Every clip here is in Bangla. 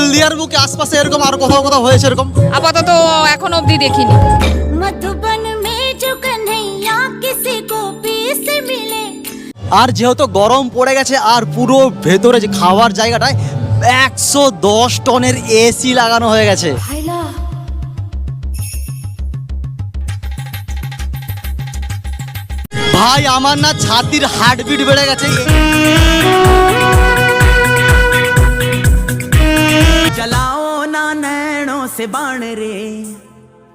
হলদিয়ার বুকে আশপাশে এরকম আর কোথাও কোথাও হয়েছে এরকম? আপাতত এখন অব্দি দেখিনি। আর যেহেতু গরম পড়ে গেছে আর পুরো ভেতরে যে খাওয়ার জায়গাটায় একশো দশ টনের এসি লাগানো হয়ে গেছে। ভাই আমার না ছাতির হার্টবিট বেড়ে গেছে। चलाओ ना नैनों से बाण रे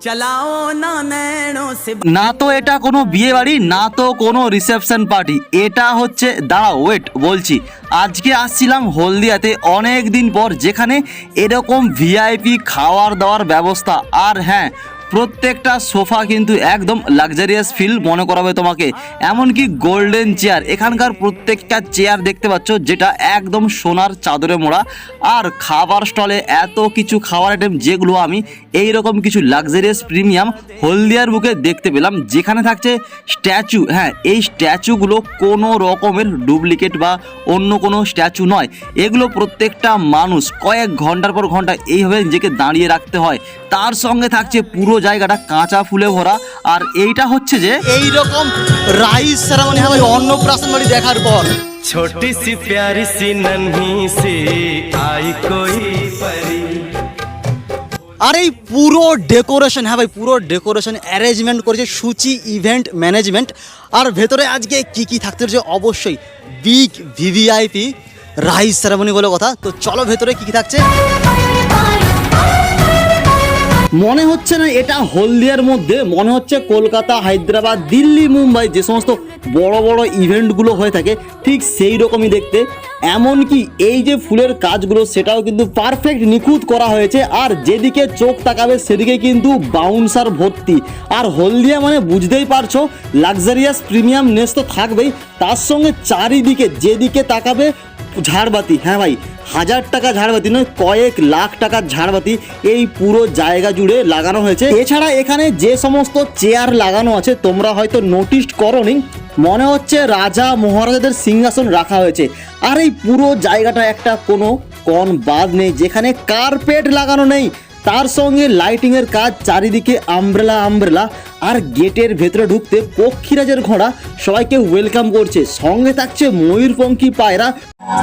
चलाओ ना नैनों से না তো এটা কোনো বিয়ে বাড়ি না তো কোনো রিসেপশন পার্টি এটা হচ্ছে দাঁড়াও ওয়েট বলছি আজকে আসছিলাম হলদিয়াতে অনেক দিন পর যেখানে এরকম ভিআইপি খাওয়ার দাওয়ার ব্যবস্থা আর হ্যাঁ প্রত্যেকটা সোফা কিন্তু একদম লাক্সারিয়াস ফিল মনে করাবে তোমাকে। এমনকি গোল্ডেন চেয়ার এখানকার প্রত্যেকটা চেয়ার দেখতে পাচ্ছ, যেটা একদম সোনার চাদরে মোড়া। আর খাবার স্টলে এত কিছু খাবার আইটেম যেগুলো আমি এই রকম কিছু লাক্সারিয়াস প্রিমিয়াম হলদিয়ার বুকে দেখতে পেলাম, যেখানে থাকছে স্ট্যাচু হ্যাঁ এই স্ট্যাচুগুলো কোনো রকমের ডুপ্লিকেট বা অন্য কোনো স্ট্যাচু নয়। এগুলো প্রত্যেকটা মানুষ কয়েক ঘণ্টার পর ঘণ্টা এইভাবে নিজেকে দাঁড়িয়ে রাখতে হয়। তার সঙ্গে থাকছে পুরো পুরো জায়গাটা কাঁচা ফুলে ভরা। আর এইটা হচ্ছে যে এই রকম রাইস সেরামনি হয় অন্নপ্রাশন বাড়ি দেখার পর। ছোটি সি প্যারি সি নন্হি সি আই কোই পরি আর এই পুরো ডেকোরেশন হ্যাঁ ভাই পুরো ডেকোরেশন অ্যারেঞ্জমেন্ট করেছে সুচি ইভেন্ট ম্যানেজমেন্ট আর ভেতরে আজকে কি কি থাকতে হচ্ছে অবশ্যই বিগ ভিভিআইপি রাইস সেরামনি বলে কথা। তো চলো ভেতরে কি কি থাকছে? মনে হচ্ছে না এটা হলদিয়ার মধ্যে, মনে হচ্ছে কলকাতা, হায়দ্রাবাদ, দিল্লি, মুম্বাই যে সমস্ত বড় বড় ইভেন্টগুলো হয়ে থাকে, ঠিক সেই রকমই দেখতে। এমনকি এই যে ফুলের কাজগুলো, সেটাও কিন্তু পারফেক্ট নিখুঁত করা হয়েছে। আর যেদিকে চোখ তাকাবে, সেদিকে কিন্তু বাউন্সার ভর্তি। আর হলদিয়া মানে বুঝতেই পারছ লাক্সারিয়াস প্রিমিয়াম নেস তো থাকবেই। তার সঙ্গে চারিদিকে যেদিকে তাকাবে ঝাড়বাতি হ্যাঁ ভাই, হাজার টাকা ঝাড়বাতি নয়, কয়েক লাখ টাকার ঝাড়বাতি এই পুরো জায়গা জুড়ে লাগানো হয়েছে। এছাড়া এখানে যে সমস্ত চেয়ার লাগানো আছে, তোমরা হয়তো নোটিস করনি, মনে হচ্ছে রাজা মহারাজাদের সিংহাসন রাখা হয়েছে। আর এই পুরো জায়গাটা একটা কোনো কন বাদ নেই, যেখানে কার্পেট লাগানো নেই। তার সঙ্গে লাইটিংয়ের কাজ, চারিদিকে আমব্রেলা আমব্রেলা আর গেটের ভেতরে ঢুকতে পক্ষীরাজের ঘোড়া সবাইকে ওয়েলকাম করছে। সঙ্গে থাকছে ময়ূরপঙ্খী পায়রা।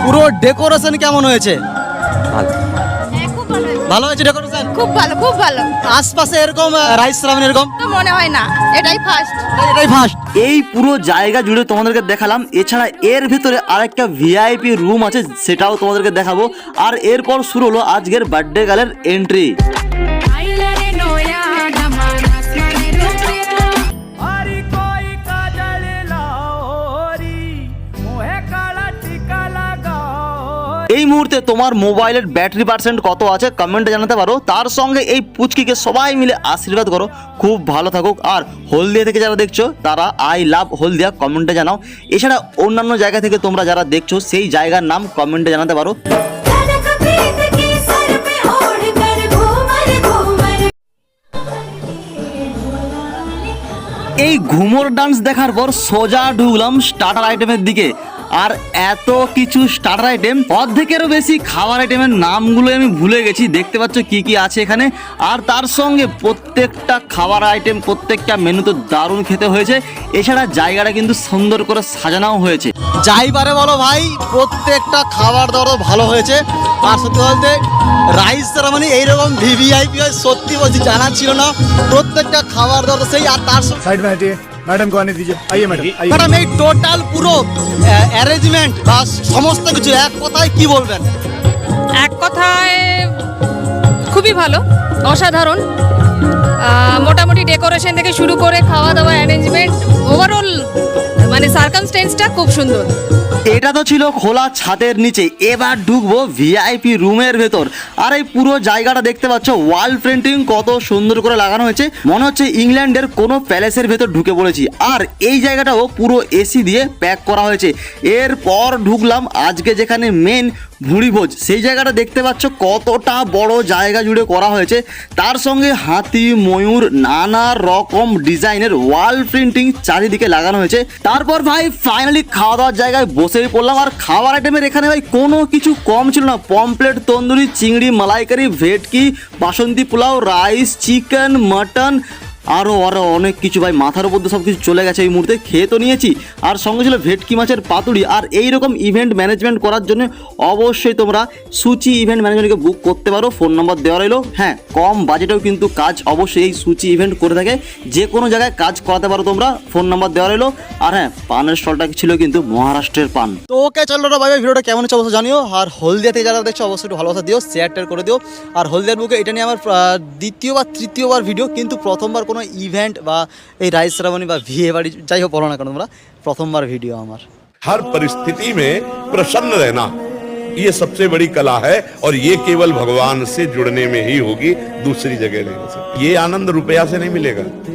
পুরো ডেকোরেশন কেমন হয়েছে? ভালো হয়েছে ডেকোরেশন খুব ভালো খুব ভালো। আশপাশে এরকম রাইস সেরামনি এরকম? তো মনে হয় না এটাই ফার্স্ট এটাই ফার্স্ট এই পুরো জায়গা জুড়ে তোমাদেরকে দেখালাম এছাড়া এর ভিতরে আরেকটা ভিআইপি রুম আছে সেটাও তোমাদেরকে দেখাবো। আর এরপর শুরু হলো আজকের বার্থডে গালের এন্ট্রি এই মুহূর্তে তোমার মোবাইলের ব্যাটারি পার্সেন্ট কত আছে কমেন্টে জানাতে পারো। তার সঙ্গে এই পুচকিকে সবাই মিলে আশীর্বাদ করো। খুব ভালো থাকুক। আর হলদিয়া থেকে যারা দেখছ, তারা আই লাভ হলদিয়া কমেন্টে জানাও। এছাড়া অন্যান্য জায়গা থেকে তোমরা যারা দেখছ, সেই জায়গার নাম কমেন্টে জানাতে পারো। এই ঘুমোর ডান্স দেখার পর সোজা ঢুকলাম স্টার্টার আইটেমের দিকে। আর এত কিছু স্টার্টার আইটেম অর্ধেকেরও বেশি খাবার আইটেমের নামগুলো আমি ভুলে গেছি। দেখতে পাচ্ছ কি কি আছে এখানে। আর তার সঙ্গে প্রত্যেকটা খাবার আইটেম প্রত্যেকটা মেনু তো দারুণ খেতে হয়েছে। এছাড়া জায়গাটা কিন্তু সুন্দর করে সাজানোও হয়েছে। যাই পারে বলো ভাই, প্রত্যেকটা খাবার দাবারও ভালো হয়েছে। আর সত্যি বলতে রাইস তারা মানে এইরকম ভিভিআইপি হয়, সত্যি বলছি, জানা ছিল না। প্রত্যেকটা খাবার দাবার সেই, আর তার সঙ্গে मैडम को आने दीजिए आइए मैडम आइए ম্যাডাম এই টোটাল পুরো অ্যারেঞ্জমেন্ট বা সমস্ত কিছু এক কথায় কি বলবেন এক কথায় খুবই ভালো অসাধারণ আহ, মোটামুটি ডেকোরেশন থেকে শুরু করে খাওয়া দাওয়া অ্যারেঞ্জমেন্ট ওভারঅল মানে সার্কামস্টেন্সটা খুব সুন্দর। এটা তো ছিল খোলা ছাদের নিচে। এবার ঢুকবো ভিআইপি রুমের ভেতর। আর এই পুরো জায়গাটা দেখতে পাচ্ছ ওয়াল প্রিন্টিং কত সুন্দর করে লাগানো হয়েছে। মনে হচ্ছে ইংল্যান্ডের কোনো প্যালেসের ভেতর ঢুকে পড়েছি। আর এই জায়গাটাও পুরো এসি দিয়ে প্যাক করা হয়েছে। এরপর ঢুকলাম আজকে যেখানে মেন ভুঁড়িভোজ। সেই জায়গাটা দেখতে পাচ্ছ, কতটা বড় জায়গা জুড়ে করা হয়েছে। তার সঙ্গে হাতি, ময়ূর, নানা রকম ডিজাইনের ওয়াল প্রিন্টিং চারিদিকে লাগানো হয়েছে। তারপর ভাই ফাইনালি খাওয়া দাওয়ার জায়গায় বসেই পড়লাম। আর খাওয়ার আইটেমের এখানে ভাই কোনো কিছু কম ছিল না। পমপ্লেট তন্দুরি, চিংড়ি, মালাইকারি, ভেটকি, basanti pulao rice chicken mutton আরও আরও অনেক কিছু ভাই, মাথার উপর সব কিছু চলে গেছে এই মুহূর্তে। খেয়ে তো নিয়েছি। আর সঙ্গে ছিল ভেটকি মাছের পাতুড়ি আর এই রকম ইভেন্ট ম্যানেজমেন্ট করার জন্য অবশ্যই তোমরা সূচি ইভেন্ট ম্যানেজমেন্টকে বুক করতে পারো। ফোন নাম্বার দেওয়া রইল। হ্যাঁ কম বাজেটেও কিন্তু কাজ অবশ্যই এই সূচি ইভেন্ট করে থাকে। যে কোনো জায়গায় কাজ করাতে পারো তোমরা। ফোন নাম্বার দেওয়া রইল। আর হ্যাঁ পানের স্টলটা ছিল কিন্তু মহারাষ্ট্রের পান। তো ওকে চলো ভাই ভিডিওটা কেমন হচ্ছে অবশ্যই জানিও। আর হলদিয়া থেকে যারা দেখছ, অবশ্যই একটু ভালোবাসা দিও শেয়ার টেয়ার করে দিও। আর হলদিয়ার বুকে এটা নিয়ে আমার দ্বিতীয় বা তৃতীয়বার ভিডিও কিন্তু প্রথমবার কোনো ইভেন্ট বা এই রাইস সেরামনি বা বিয়ে বাড়ি যাই হোক বলো না কেন তোমরা প্রথমবার ভিডিও আমার हर परिस्थिति में प्रसन्न रहना ये सबसे बड़ी कला है और ये केवल भगवान से जुड़ने में ही होगी दूसरी जगह नहीं हो सकती ये आनंद रुपया से नहीं मिलेगा